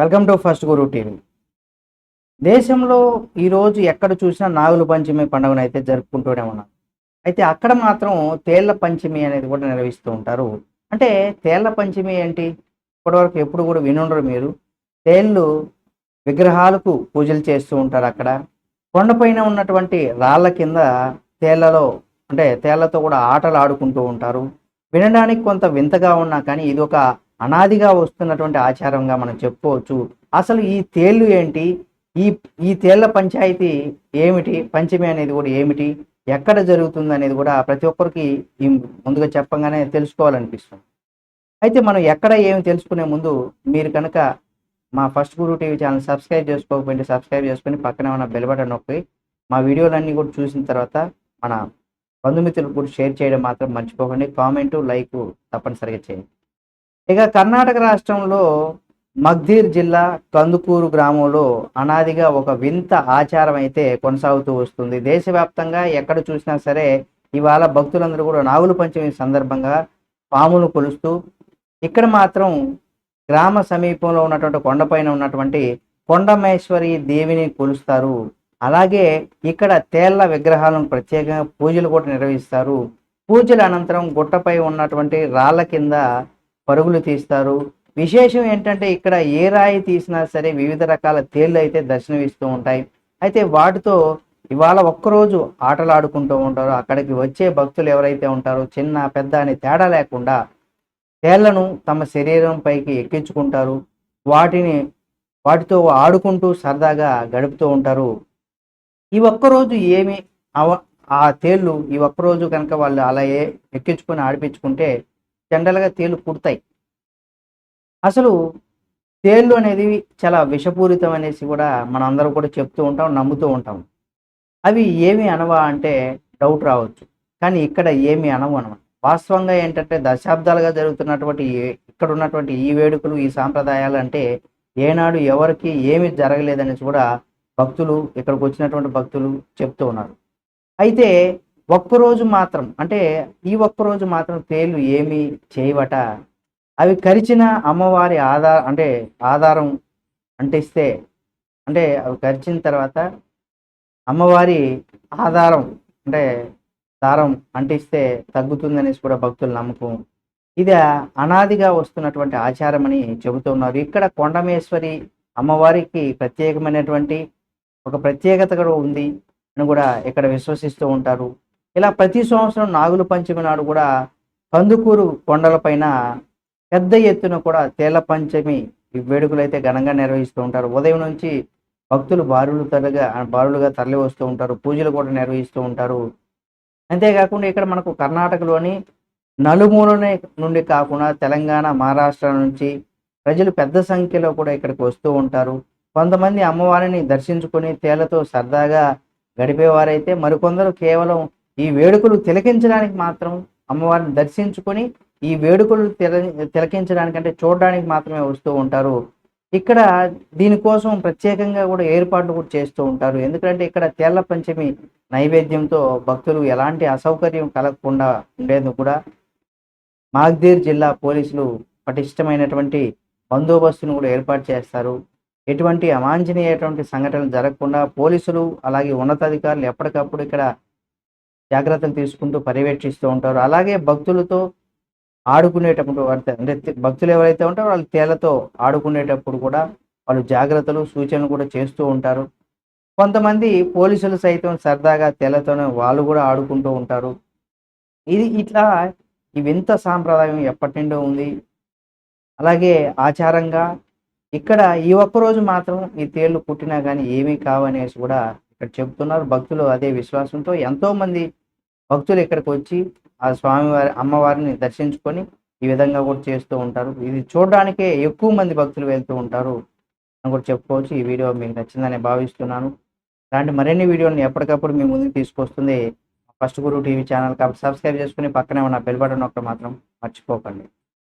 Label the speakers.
Speaker 1: Welcome to first Guru TV. దేశంలో ఈరోజు ఎక్కడ చూసినా నాగుల పంచమి పండుగను అయితే జరుపుకుంటూనే ఉన్నాం. అయితే అక్కడ మాత్రం తేళ్ళ పంచమి అనేది కూడా నిర్వహిస్తూ ఉంటారు. అంటే తేళ్ళ పంచమి ఏంటి? ఇప్పటివరకు ఎప్పుడు కూడా వినుండరు మీరు. తేళ్ళు విగ్రహాలకు పూజలు చేస్తూ ఉంటారు అక్కడ. కొండపైన ఉన్నటువంటి రాళ్ళ కింద తేళ్ళలో అంటే తేళ్ళతో కూడా ఆటలు ఆడుకుంటూ ఉంటారు. వినడానికి కొంత వింతగా ఉన్నా కానీ ఇది ఒక అనాదిగా వస్తున్నటువంటి ఆచారంగా మనం చెప్పుకోవచ్చు. అసలు ఈ తేళ్ళు ఏంటి? ఈ ఈ తేళ్ళ పంచాయతీ ఏమిటి? పంచమి అనేది కూడా ఏమిటి? ఎక్కడ జరుగుతుంది అనేది కూడా ప్రతి ఒక్కరికి ఈ ముందుగా చెప్పంగానే తెలుసుకోవాలనిపిస్తుంది. అయితే మనం ఎక్కడ ఏమి తెలుసుకునే ముందు మీరు కనుక మా first Guru TV channel subscribe చేసుకోకపోయింటే subscribe చేసుకొని పక్కనే ఉన్న బెల్ బటన్ నొక్కి మా వీడియోలన్నీ కూడా చూసిన తర్వాత మన బంధుమిత్రులకు కూడా షేర్ చేయడం మాత్రం మర్చిపోకండి. కామెంటు లైక్ తప్పనిసరిగా చేయండి. ఇక కర్ణాటక రాష్ట్రంలో మగ్ధీర్ జిల్లా కందుకూరు గ్రామంలో అనాదిగా ఒక వింత ఆచారం అయితే కొనసాగుతూ వస్తుంది. దేశవ్యాప్తంగా ఎక్కడ చూసినా సరే ఇవాళ భక్తులందరూ కూడా నాగుల పంచమి సందర్భంగా పామును కొలుస్తూ ఇక్కడ మాత్రం గ్రామ సమీపంలో ఉన్నటువంటి కొండపైన ఉన్నటువంటి కొండమేశ్వరి దేవిని కొలుస్తారు. అలాగే ఇక్కడ తేళ్ళ విగ్రహాలను ప్రత్యేకంగా పూజలు కూడా నిర్వహిస్తారు. పూజల అనంతరం గుట్టపై ఉన్నటువంటి రాళ్ళ కింద పరుగులు తీస్తారు. విశేషం ఏంటంటే ఇక్కడ ఏ రాయి తీసినా సరే వివిధ రకాల తేళ్ళు అయితే దర్శనమిస్తూ ఉంటాయి. అయితే వాటితో ఇవాళ ఒక్కరోజు ఆటలాడుకుంటూ ఉంటారో. అక్కడికి వచ్చే భక్తులు ఎవరైతే ఉంటారో చిన్న పెద్ద అని తేడా లేకుండా తేళ్ళను తమ శరీరం పైకి ఎక్కించుకుంటారు. వాటిని వాటితో ఆడుకుంటూ సరదాగా గడుపుతూ ఉంటారు. ఈ ఒక్కరోజు ఏమి అవ ఆ తేళ్ళు ఈ ఒక్కరోజు కనుక వాళ్ళు అలా ఏ ఎక్కించుకొని ఆడిపించుకుంటే జనరల్గా తేళ్ళు పుడతాయి అసలు తేళ్ళు అనేది చాలా విషపూరితం అనేసి కూడా మనం అందరూ కూడా చెప్తూ ఉంటాం నమ్ముతూ ఉంటాం. అవి ఏమి అనవా అంటే డౌట్ రావచ్చు. కానీ ఇక్కడ ఏమి అనవు అనమాట. వాస్తవంగా ఏంటంటే దశాబ్దాలుగా జరుగుతున్నటువంటి ఇక్కడ ఉన్నటువంటి ఈ వేడుకలు ఈ సాంప్రదాయాలు అంటే ఏనాడు ఎవరికి ఏమి జరగలేదనేసి కూడా భక్తులు ఇక్కడికి వచ్చినటువంటి భక్తులు చెప్తూ ఉన్నారు. అయితే ఒక్కరోజు మాత్రం అంటే ఈ ఒక్కరోజు మాత్రం తేళ్ళు ఏమి చేయవట. అవి కరిచిన అమ్మవారి ఆధార అంటే ఆధారం అంటిస్తే అంటే అవి కరిచిన తర్వాత అమ్మవారి ఆధారం అంటే దారం అంటిస్తే తగ్గుతుందనేసి కూడా భక్తుల నమ్మకం. ఇది అనాదిగా వస్తున్నటువంటి ఆచారం అని చెబుతున్నారు. ఇక్కడ కొండమేశ్వరి అమ్మవారికి ప్రత్యేకమైనటువంటి ఒక ప్రత్యేకత కూడా ఉంది అని కూడా ఇక్కడ విశ్వసిస్తూ ఉంటారు. ఇలా ప్రతి సంవత్సరం నాగుల పంచమి నాడు కూడా కందుకూరు కొండలపైన పెద్ద ఎత్తున కూడా తేల పంచమి వేడుకలు అయితే ఘనంగా నిర్వహిస్తూ ఉంటారు. ఉదయం నుంచి భక్తులు బారులు తరగా బారులుగా తరలి వస్తూ ఉంటారు. పూజలు కూడా నిర్వహిస్తూ ఉంటారు. అంతేకాకుండా ఇక్కడ మనకు కర్ణాటకలోని నలుమూలనే నుండి కాకుండా తెలంగాణ మహారాష్ట్ర నుంచి ప్రజలు పెద్ద సంఖ్యలో కూడా ఇక్కడికి వస్తూ ఉంటారు. కొంతమంది అమ్మవారిని దర్శించుకొని తేలతో సరదాగా గడిపేవారైతే మరికొందరు కేవలం ఈ వేడుకలు తిలకించడానికి మాత్రం అమ్మవారిని దర్శించుకొని ఈ వేడుకలు తిల తిలకించడానికి అంటే చూడడానికి మాత్రమే వస్తూ ఉంటారు. ఇక్కడ దీనికోసం ప్రత్యేకంగా కూడా ఏర్పాట్లు కూడా చేస్తూ ఉంటారు. ఎందుకంటే ఇక్కడ తేళ్ళ పంచమి నైవేద్యంతో భక్తులు ఎలాంటి అసౌకర్యం కలగకుండా ఉండేందుకు కూడా మాగ్దీర్ జిల్లా పోలీసులు పటిష్టమైనటువంటి బందోబస్తును కూడా ఏర్పాటు చేస్తారు. ఎటువంటి అవాంఛనీయటువంటి సంఘటనలు జరగకుండా పోలీసులు అలాగే ఉన్నతాధికారులు ఎప్పటికప్పుడు ఇక్కడ జాగ్రత్తలు తీసుకుంటూ పర్యవేక్షిస్తూ ఉంటారు. అలాగే భక్తులతో ఆడుకునేటప్పుడు అంటే భక్తులు ఎవరైతే ఉంటారో వాళ్ళు తేలతో ఆడుకునేటప్పుడు కూడా వాళ్ళు జాగ్రత్తలు సూచనలు కూడా చేస్తూ ఉంటారు. కొంతమంది పోలీసులు సైతం సరదాగా తేలతోనే వాళ్ళు కూడా ఆడుకుంటూ ఉంటారు. ఇది ఇట్లా ఈ వింత సాంప్రదాయం ఎప్పటి నుండో ఉంది. అలాగే ఆచారంగా ఇక్కడ ఈ ఒక్కరోజు మాత్రం ఈ తేళ్ళు పుట్టినా కానీ ఏమీ కావనేసి కూడా ఇక్కడ చెప్తున్నారు. భక్తులు అదే విశ్వాసంతో ఎంతో మంది భక్తులు ఇక్కడికి వచ్చి ఆ స్వామివారి అమ్మవారిని దర్శించుకొని ఈ విధంగా కూడా చేస్తూ ఉంటారు. ఇది చూడడానికే ఎక్కువ మంది భక్తులు వెళ్తూ ఉంటారు అని కూడా చెప్పుకోవచ్చు. ఈ వీడియో మీకు నచ్చిందని భావిస్తున్నాను. ఇలాంటి మరిన్ని వీడియోని ఎప్పటికప్పుడు మీ ముందుకు తీసుకొస్తుంది ఫస్ట్ గురు టీవీ ఛానల్. కాబట్టి సబ్స్క్రైబ్ చేసుకుని పక్కనే ఉన్న బెల్ బటన్ ఒకటి మాత్రం మర్చిపోకండి.